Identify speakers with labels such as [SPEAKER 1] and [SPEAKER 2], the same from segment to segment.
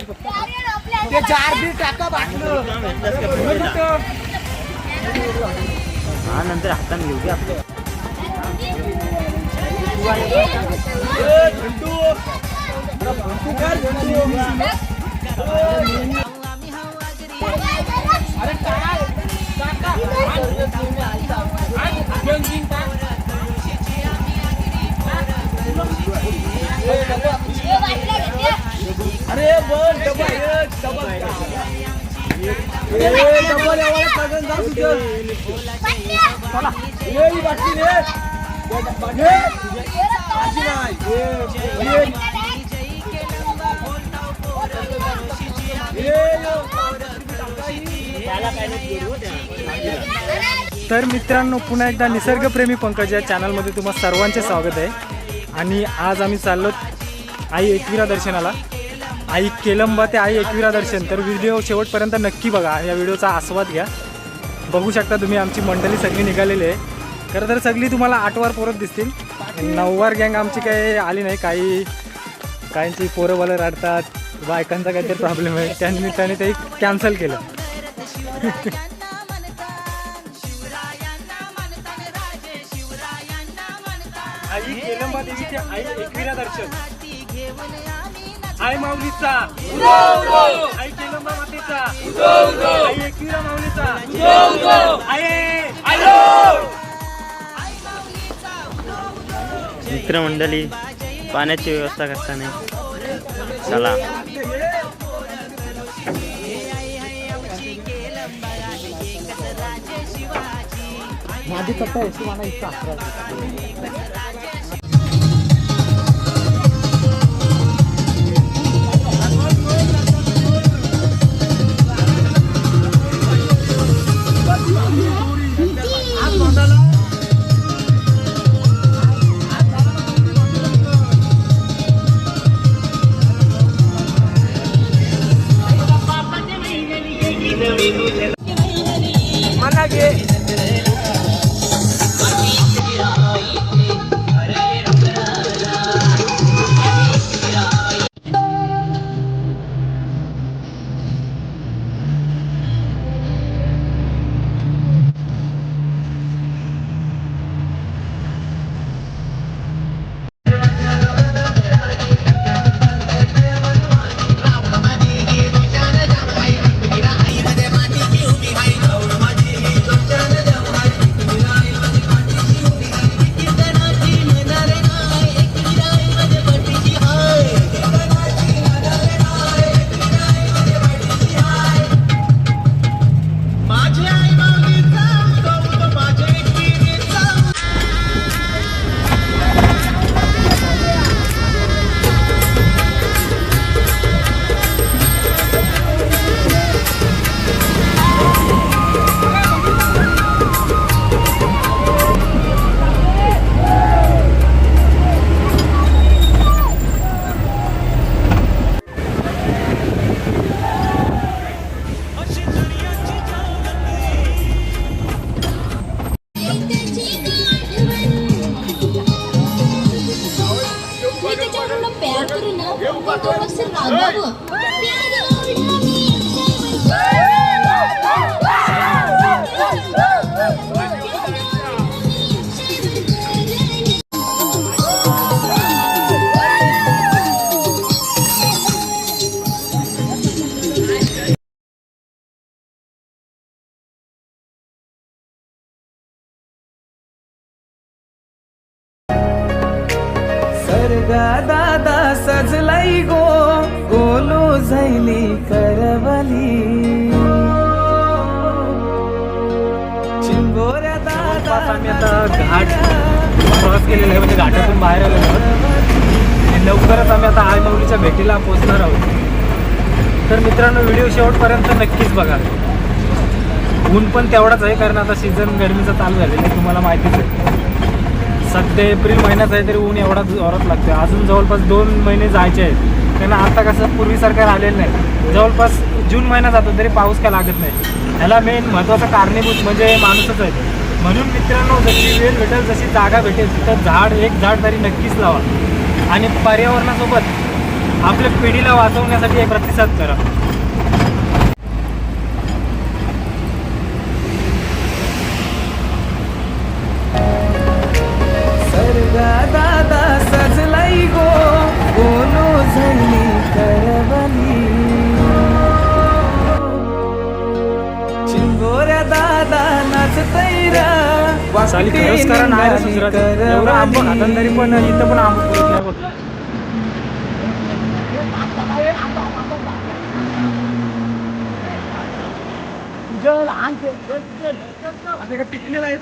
[SPEAKER 1] ते चार बी टाका बाटलं.
[SPEAKER 2] हा नंतर हाताने घेऊ की आपलं
[SPEAKER 1] अरे काय टाका अरे बोल डबल एक डबल ए डबल एवढं सगळं जाऊ तुझं. चला. ये ही बाटली रे ये आजी नाही ये ये
[SPEAKER 3] तर मित्रांनो पुन्हा एकदा निसर्गप्रेमी पंकज या चॅनलमध्ये तुम्हा सर्वांचे स्वागत आहे. आणि आज आम्ही चाललो आई एकविरा दर्शनाला. आई केलंबा ते आई एकविरा दर्शन. तर व्हिडिओ शेवटपर्यंत नक्की बघा. या व्हिडिओचा आस्वाद घ्या. बघू शकता तुम्ही आमची मंडळी सगळी निघालेली आहे. खरं तर सगळी तुम्हाला आठवार पोरत दिसतील. नऊवार गँग आमची काही आली नाही. काही काहींची पोरं बालं रडतात. बायकांचा काहीतरी प्रॉब्लेम आहे. त्या निमित्ताने ते कॅन्सल केलं. आई केलंबा देवीचे आई एकविरा दर्शन. आई माऊलीचा. आई केलंबा मातेचा. आई एकविरा माऊलीचा. आई
[SPEAKER 2] मित्रमंडळी पाण्याची व्यवस्था करताना चला.
[SPEAKER 3] माझी कथा आहे मला इतका बाहेर आलेलो आहोत. लवकरच आम्ही आता आई माऊलीच्या भेटीला पोहोचणार आहोत. तर मित्रांनो व्हिडिओ शेवटपर्यंत नक्कीच बघा. ऊन पण तेवढाच आहे कारण आता सीझन गरमीचा चालू झालेला आहे तुम्हाला माहितीच आहे. सध्या एप्रिल महिन्यात आहे तरी ऊन एवढा जोरात लागते अजून जवळपास दोन महिने जायचे आहेत. त्यांना आता कसं पूर्वीसारखं राहिलेलं नाही. जवळपास जून महिना जातो तरी पाऊस काय लागत नाही. ह्याला मेन महत्त्वाचं कारणीभूत म्हणजे माणूसच आहे. म्हणून मित्रांनो जशी वेळ भेटेल जशी जागा भेटेल तिथं झाड एक झाड तरी नक्कीच लावा. आणि पर्यावरणासोबत आपल्या पिढीला वाचवण्यासाठी एक प्रतिसाद करा. एवढं आंबं तरी पण इथं पण आंबं पुरत नाही बघ.
[SPEAKER 1] पिकलेला आहे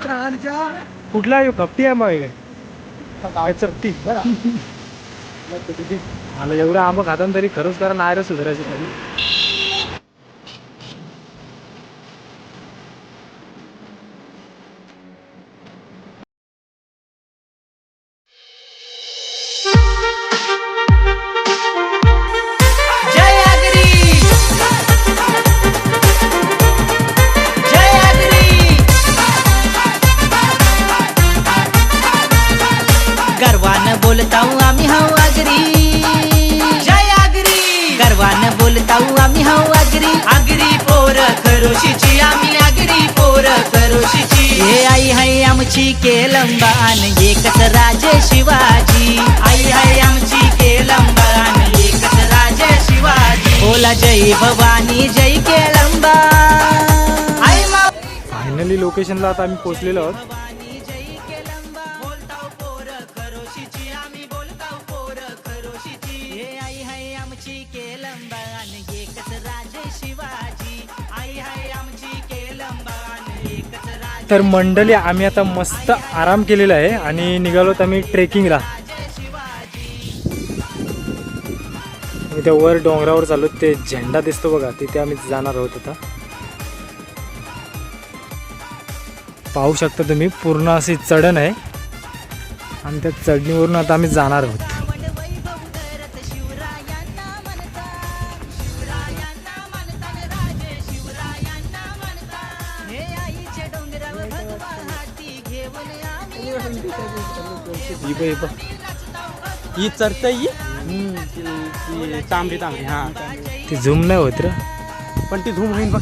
[SPEAKER 3] कुठला आहे? कपटी आहे काय काय चपटी मला एवढं आंबं खाताना तरी खरंच करा नाही रे सुधारायची तरी.
[SPEAKER 1] खरोशीची आम्ही आगरी पोर खरोशीची
[SPEAKER 4] हे आई हाय आमची केलंबान एकच राजे शिवाजी.
[SPEAKER 1] आई आहे आमची केलंबान एकच राजे शिवाजी.
[SPEAKER 4] बोला जय भवानी जय केलंबा.
[SPEAKER 1] आई मा
[SPEAKER 3] फायनली लोकेशनला आता आम्ही पोहोचलेलो आहोत. तर मंडळी आम्ही आता मस्त आराम केलेला आहे आणि निघालोत आम्ही ट्रेकिंगला. त्या वर डोंगरावर चाललो ते झेंडा दिसतो बघा तिथे आम्ही जाणार आहोत आता. पाहू शकता तुम्ही पूर्ण अशी चढण आहे. आणि त्या चढणीवरून आता आम्ही जाणार आहोत.
[SPEAKER 2] ही चरतई तांबडी तांबडी हा?
[SPEAKER 3] ती झूम नाही होत रे.
[SPEAKER 2] पण ती धूम होईन बघ.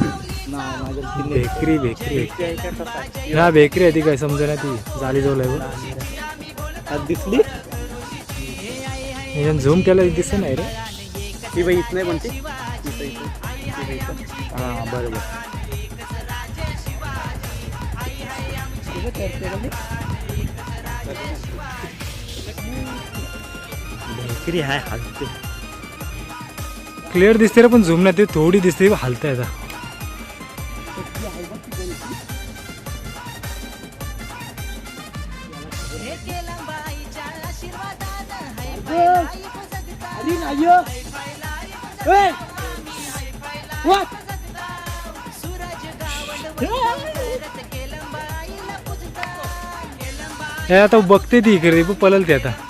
[SPEAKER 3] Bakery bakery. हा बेकरी आहे ती काय समजा ना ती जाली जवळ आहे बघ.
[SPEAKER 2] दिसली?
[SPEAKER 3] याच्यानं झूम केलं दिसत नाही रे.
[SPEAKER 2] ही बाई इथं नाही म्हणते. इथं, इथं. ही बाई इथं. हा बरोबर बेकरी आहे हलते
[SPEAKER 3] क्लिअर दिसते रे पण झूम नाही ते थोडी दिसते हलता आता. हे आता बघते ती इकडे पण पललते आता.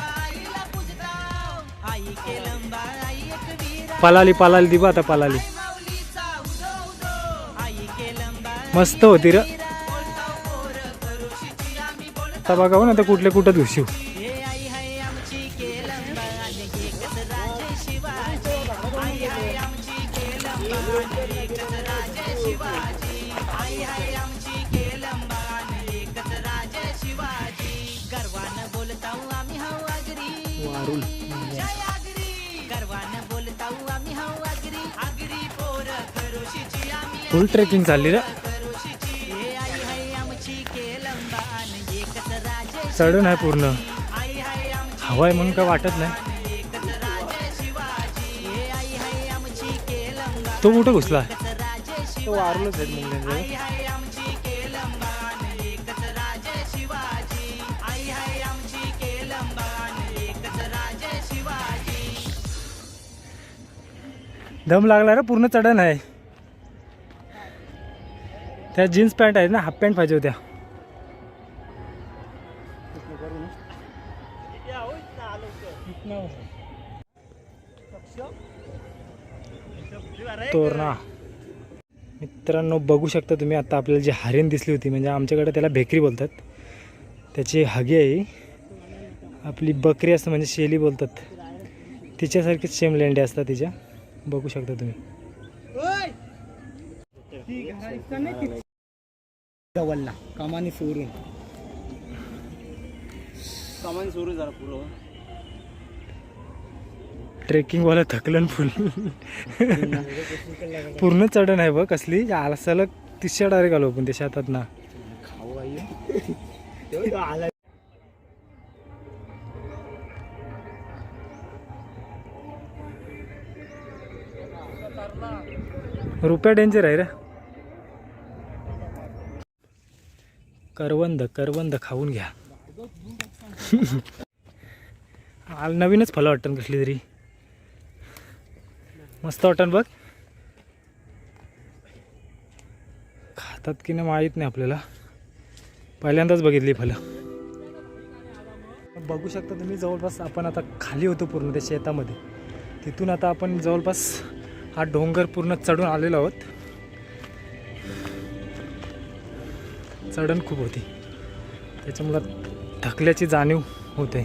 [SPEAKER 3] पलाली पलाली दिबा आता पलाली. मस्त होती र. आता बघा हो ना आता कुठल्या कुठं धुशीव
[SPEAKER 4] गर्वानं बोलताऊ
[SPEAKER 3] वारुल. फुल ट्रेकिंग चालली रे. चढण आहे पूर्ण. हवा आहे म्हणून काय वाटत नाही. तो कुठं घुसला? तो आहे दम लागला रे पूर्ण चढण आहे त्या जीन्स पॅन्ट आहेत ना हाफ पॅन्ट पाहिजे होत्या. तोरणा. मित्रांनो बघू शकता तुम्ही आता आपल्याला जी हरिण दिसली होती म्हणजे आमच्याकडे त्याला भेकरी बोलतात. त्याची हगी आहे आपली बकरी असतं म्हणजे शेली बोलतात. तिच्यासारखीच सेम लेंड्या असतात तिच्या. बघू शकता तुम्ही.
[SPEAKER 2] डवलला. कमानी सोडून.
[SPEAKER 1] सामान सुरू झाला पुरं
[SPEAKER 3] ट्रेकिंगवाला थकलं न फुल. पूर्ण चढण आहे बघ कसली. आला सलग तिसच्या डायरेक्ट आलो पण त्या शेतात ना.
[SPEAKER 2] आला.
[SPEAKER 3] रुपया डेंजर आहे रे. करवंद करवंद खाऊन घ्या. नवीनच फलं वाटतं कसली तरी. मस्त वाटण बघ. खातात की नाही माहीत नाही आपल्याला. पहिल्यांदाच बघितली फळं. बघू शकता तुम्ही जवळपास आपण आता खाली होतो पूर्ण त्या शेतामध्ये. तिथून आता आपण जवळपास हा डोंगर पूर्ण चढून आलेलो आहोत. चढण खूप होती. त्याच्यामुळं थकल्याची जाणीव होते.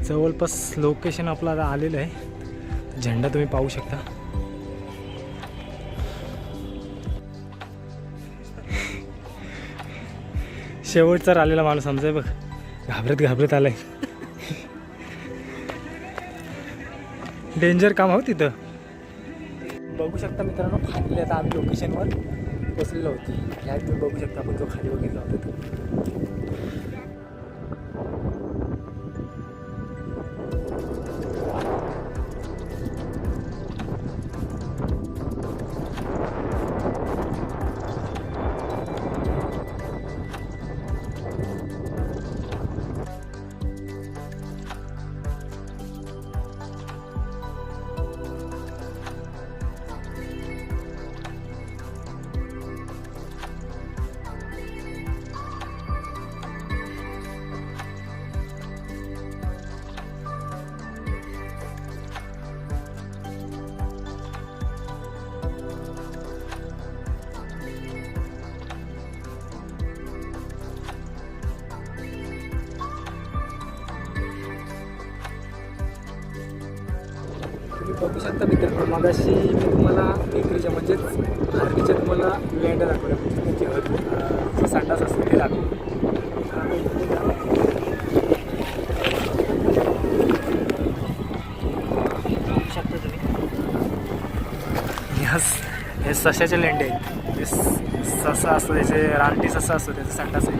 [SPEAKER 3] जवळपास लोकेशन आपलं आता आलेलं आहे. झेंडा तुम्ही पाहू शकता. शेवटचा आलेला माणूस आमचा बघ. घाबरत घाबरत आलाय. डेंजर काम हो तिथं. बघू शकता मित्रांनो खाली आता आम्ही लोकेशनवर पोचलेलो होतो. ह्या तुम्ही बघू शकता आपण जो खाली वगैरे होतो तो. बघू शकता मित्रांनो मगाशी मी तुम्हाला बेकरीच्या म्हणजेच हरणीच्या तुम्हाला लँड दाखवल्या. म्हणजे त्याची हर जो असतो ते दाखवलं शकता तुम्ही हे सशाचे लेंडे आहेत. हे स- ससा असतो त्याचे रानटी ससा असतो त्याचा संडास आहे.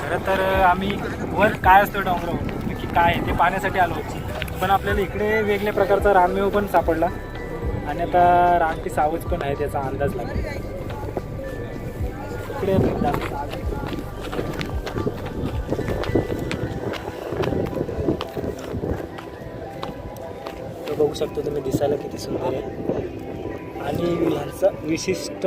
[SPEAKER 3] खरं तर आम्ही वर काय असतो डोंगरावर? की काय आहे? ते पाण्यासाठी आलो होतो पण आपल्याला इकडे वेगळ्या प्रकारचा रानमेव पण सापडला. आणि आता रानटी सावज पण आहे त्याचा अंदाज लागला. इकडे बघू शकतो तुम्ही दिसायला किती सुंदर आहे. आणि ह्यांचं विशिष्ट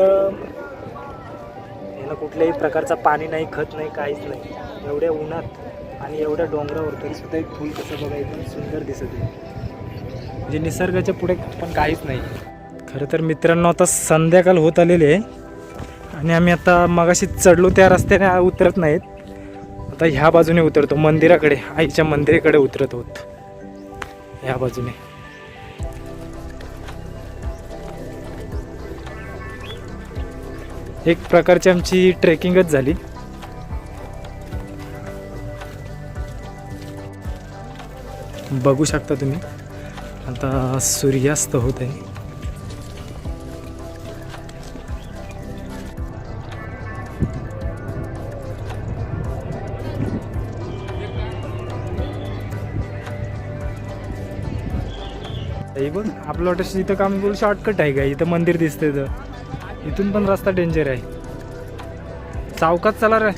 [SPEAKER 3] याला कुठल्याही प्रकारचा पाणी नाही खत नाही काहीच नाही. एवढ्या उन्हात आणि एवढ्या डोंगरावर तरी सुद्धा एक फुल कसं बघा एकदम सुंदर दिसत आहे. म्हणजे निसर्गाच्या पुढे पण काहीच नाही. खरं तर मित्रांनो आता संध्याकाळ होत आलेली आहे. आणि आम्ही आता मगाशी चढलो त्या रस्त्याने उतरत नाहीत. आता ह्या बाजूने उतरतो मंदिराकडे आईच्या मंदिराकडे उतरत आहोत. ह्या बाजूने. एक प्रकारची आमची ट्रेकिंगच झाली. बघू शकता तुम्ही. आता सूर्यास्त होत आहे बघ आपलं वाटत इथं काम बोल शॉर्टकट आहे का? इथं मंदिर दिसतंय तर इथून पण रस्ता डेंजर आहे. चावकात चला रे.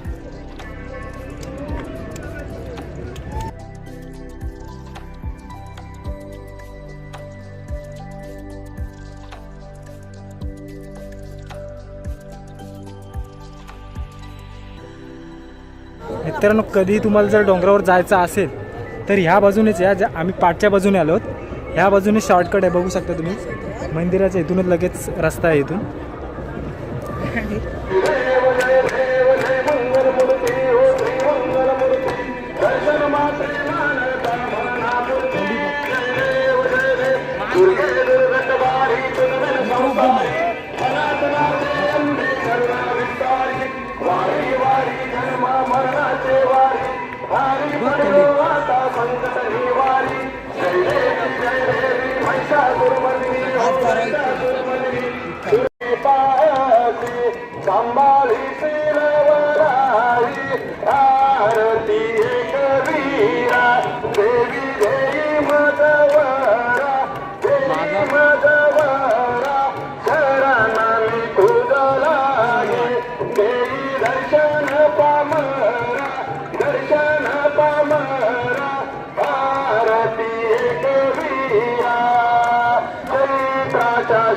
[SPEAKER 3] मित्रांनो कधी तुम्हाला जर डोंगरावर जायचं असेल तर ह्या बाजूनेच या ज्या आम्ही पाठच्या बाजूने आलो आहोत. ह्या बाजूने शॉर्टकट आहे बघू शकता तुम्ही. मंदिराच्या इथूनच लगेच रस्ता आहे इथून.
[SPEAKER 1] सांभाळी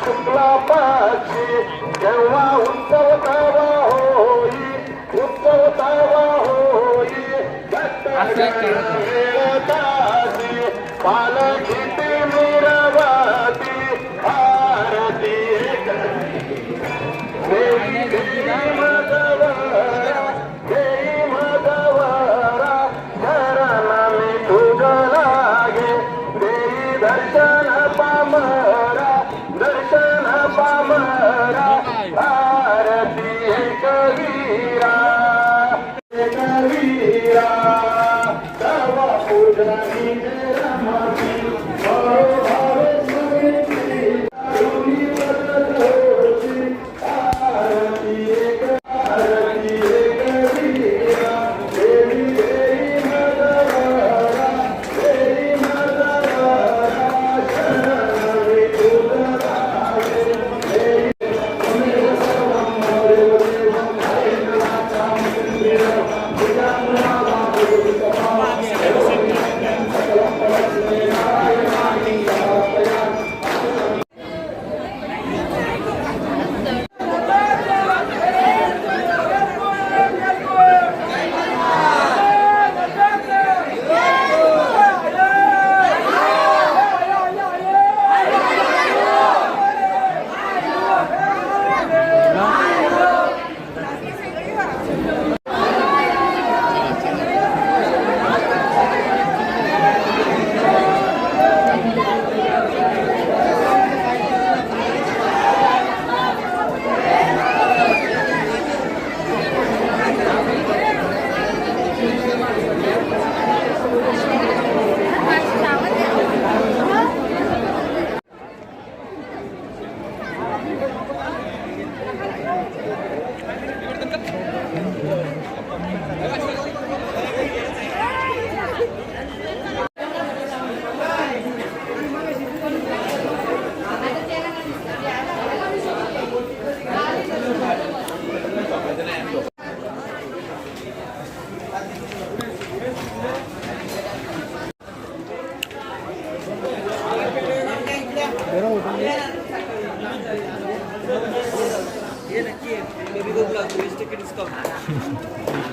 [SPEAKER 1] शुक्ला पाक्षी जेव्हा उत्सव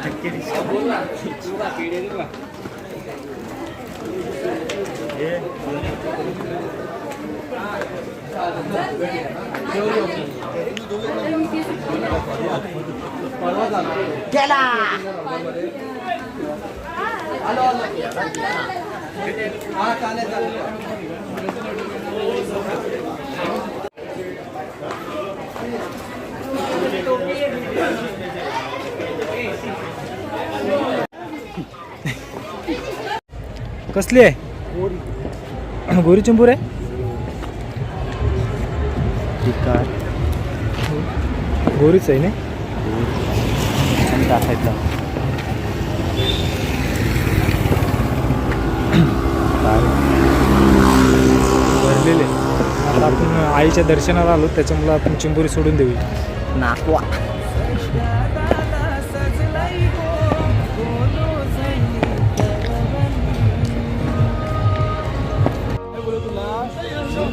[SPEAKER 1] はっきりしたうまく入だあ、だ。
[SPEAKER 3] कसली आहे? गोरी. चिंबूर आहे? गोरीच आहे ना?
[SPEAKER 2] टाकायचा
[SPEAKER 3] भरलेले. आता आपण आईच्या दर्शनाला आलो त्याच्यामुळे आपण चिंबोरी सोडून देऊ
[SPEAKER 2] नाकवा.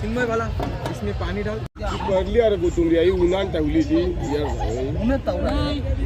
[SPEAKER 5] चिन्मय वाला इसमें पानी डाल।
[SPEAKER 2] भरली अरे कोथिंबरी आई उन्हान ठेवली ती यार